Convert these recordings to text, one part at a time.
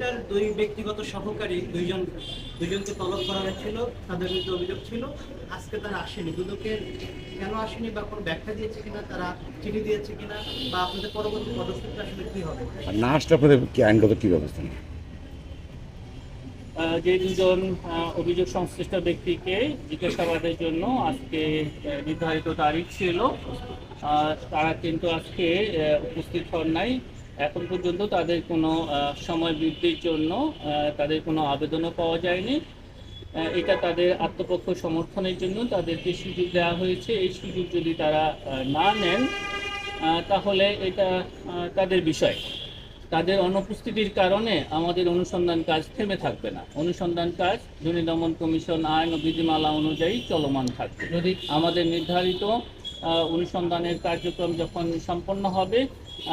তার দুই ব্যক্তিগত সহকারী দুইজন দুইজনকে তলব করা হয়েছিল তাদের বিরুদ্ধে অভিযোগ ছিল। আজকে তারা আসেনি। দুদকের কেন আসেনি বা কোনো ব্যাখ্যা দিয়েছে কিনা তারা চিঠি দিয়েছে কিনা বা আপনাদের পরবর্তী পদক্ষেপটা আসলে কি হবে? না আসলে আপনাদের কি আইনগত কি ব্যবস্থা নেবে যে দুজন অভিযোগ সংশ্লিষ্ট ব্যক্তিকে জিজ্ঞাসাবাদের জন্য আজকে নির্ধারিত তারিখ ছিল। আহ, তারা কিন্তু আজকে আহ, উপস্থিত হন নাই। এখন পর্যন্ত তাদের কোনো সময় বৃদ্ধির জন্য তাদের কোনো আবেদনও পাওয়া যায়নি। এটা তাদের আত্মপক্ষ সমর্থনের জন্য তাদেরকে সুযোগ দেওয়া হয়েছে এই সুযোগ যদি তারা না নেন তাহলে এটা তাদের বিষয়। তাদের অনুপস্থিতির কারণে আমাদের অনুসন্ধান কাজ থেমে থাকবে না। অনুসন্ধান কাজ দুর্নীতি দমন কমিশন আইন ও বিধিমালা অনুযায়ী চলমান থাকবে। যদি আমাদের নির্ধারিত অনুসন্ধানের কার্যক্রম যখন সম্পন্ন হবে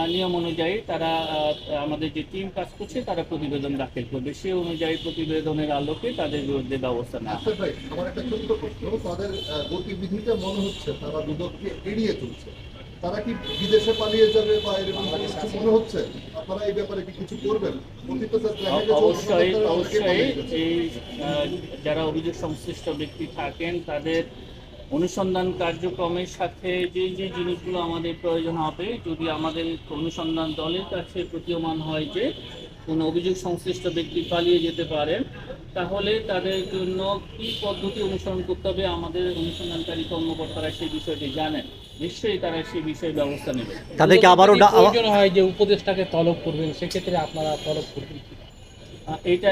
নিয়ম অনুযায়ী তারা আহ, আমাদের যে টিম কাজ করছে তারা প্রতিবেদন দাখিল করবে। সে অনুযায়ী প্রতিবেদনের আলোকে তাদের বিরুদ্ধে ব্যবস্থা নেওয়া আচ্ছা ভাই আমার একটা ছোট্ট প্রশ্ন। তাদের গতিবিধিতে মনে হচ্ছে তারা দুদককে এড়িয়ে চলছে। তারা কি বিদেশে পালিয়ে যাবে বা এরকম কিছু মনে হচ্ছে? আপনারা এই ব্যাপারে কি কিছু করবেন? অবশ্যই অবশ্যই এই আহ, যারা অভিযোগ সংশ্লিষ্ট ব্যক্তি থাকেন তাদের অনুসন্ধান কার্যক্রমের সাথে যে যে জিনিসগুলো আমাদের প্রয়োজন হবে যদি আমাদের অনুসন্ধান দলের কাছে প্রতীয়মান হয় যে কোনো অভিযোগ সংশ্লিষ্ট ব্যক্তি পালিয়ে যেতে পারেন তাহলে তাদের জন্য কি পদ্ধতি অনুসরণ করতে হবে আমাদের অনুসন্ধানকারী কর্মকর্তারা সেই বিষয়টি জানেন। নিশ্চয়ই তারা সেই বিষয়ে ব্যবস্থা নেবে। তাদেরকে আবারও হয় যে উপদেশটাকে তলব করবেন সেক্ষেত্রে আপনারা তলব করবেন। এটা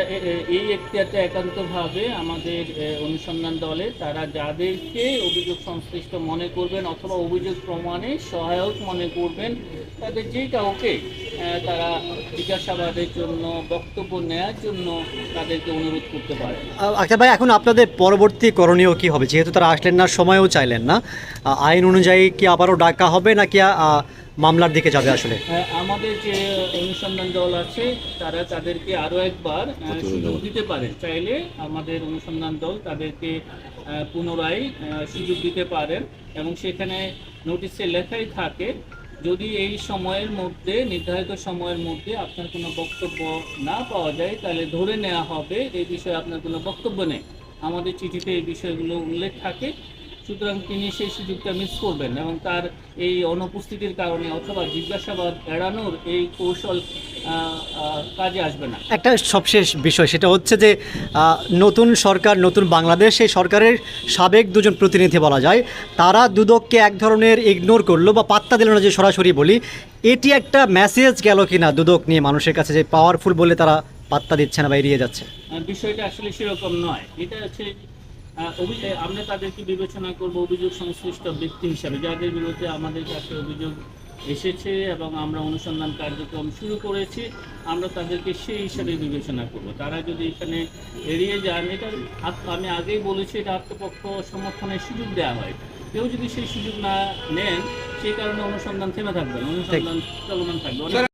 এই এখতিয়ারটা একান্তভাবে আমাদের অনুসন্ধান দলে তারা যাদেরকে অভিযোগ সংশ্লিষ্ট মনে করবেন অথবা অভিযোগ প্রমাণে সহায়ক মনে করবেন, তাদের যে কাউকে তারা জিজ্ঞাসাবাদের জন্য, বক্তব্য নেওয়ার জন্য তাদেরকে অনুরোধ করতে পারে। আচ্ছা ভাই, এখন আপনাদের পরবর্তী করণীয় কি হবে? যেহেতু তারা আসলেন না, সময়ও চাইলেন না আইন অনুযায়ী কি আবারও ডাকা হবে নাকি মামলার দিকে যাবে আসলে। হ্যাঁ, আমাদের যে অনুসন্ধান দল আছে তারা তাদেরকে আরও একবার সুযোগ দিতে পারে। চাইলে আমাদের অনুসন্ধান দল তাদেরকে পুনরায় সুযোগ দিতে পারেন। এবং সেখানে নোটিশে লেখাই থাকে যদি এই সময়ের মধ্যে নির্ধারিত সময়ের মধ্যে আপনার কোনো বক্তব্য না পাওয়া যায় তাহলে ধরে নেওয়া হবে এই বিষয়ে আপনার কোনো বক্তব্য নেই। আমাদের চিঠিতে এই বিষয়গুলো উল্লেখ থাকে। সুতরাং তিনি সেই সুযোগটা মিস করবেন এবং তার এই অনুপস্থিতির কারণে অথবা জিজ্ঞাসাবাদ এড়ানোর এই কৌশল কাজে আসবে না। একটা সবশেষ বিষয় সেটা হচ্ছে যে নতুন সরকার নতুন বাংলাদেশ সেই সরকারের সাবেক দুজন প্রতিনিধি বলা যায় তারা দুদককে এক ধরনের ইগনোর করল বা পাত্তা দিল না যে সরাসরি বলি। এটি একটা মেসেজ গেল কিনা দুদক নিয়ে মানুষের কাছে যে পাওয়ারফুল বলে তারা পাত্তা দিচ্ছে না বা এড়িয়ে যাচ্ছে? বিষয়টা আসলে সেরকম নয়। এটা হচ্ছে আমরা তাদেরকে বিবেচনা করব অভিযোগ সংশ্লিষ্ট ব্যক্তি হিসাবে। যাদের বিরুদ্ধে আমাদের কাছে অভিযোগ এসেছে এবং আমরা অনুসন্ধান কার্যক্রম শুরু করেছি আমরা তাদেরকে সেই হিসাবে বিবেচনা করব। তারা যদি এখানে এড়িয়ে যান এটা আমি আগেই বলেছি এটা আত্মপক্ষ সমর্থনের সুযোগ দেওয়া হয়। কেউ যদি সেই সুযোগ না নেন সেই কারণে অনুসন্ধান থেমে থাকবে না, অনুসন্ধান চলমান থাকবে। অনেক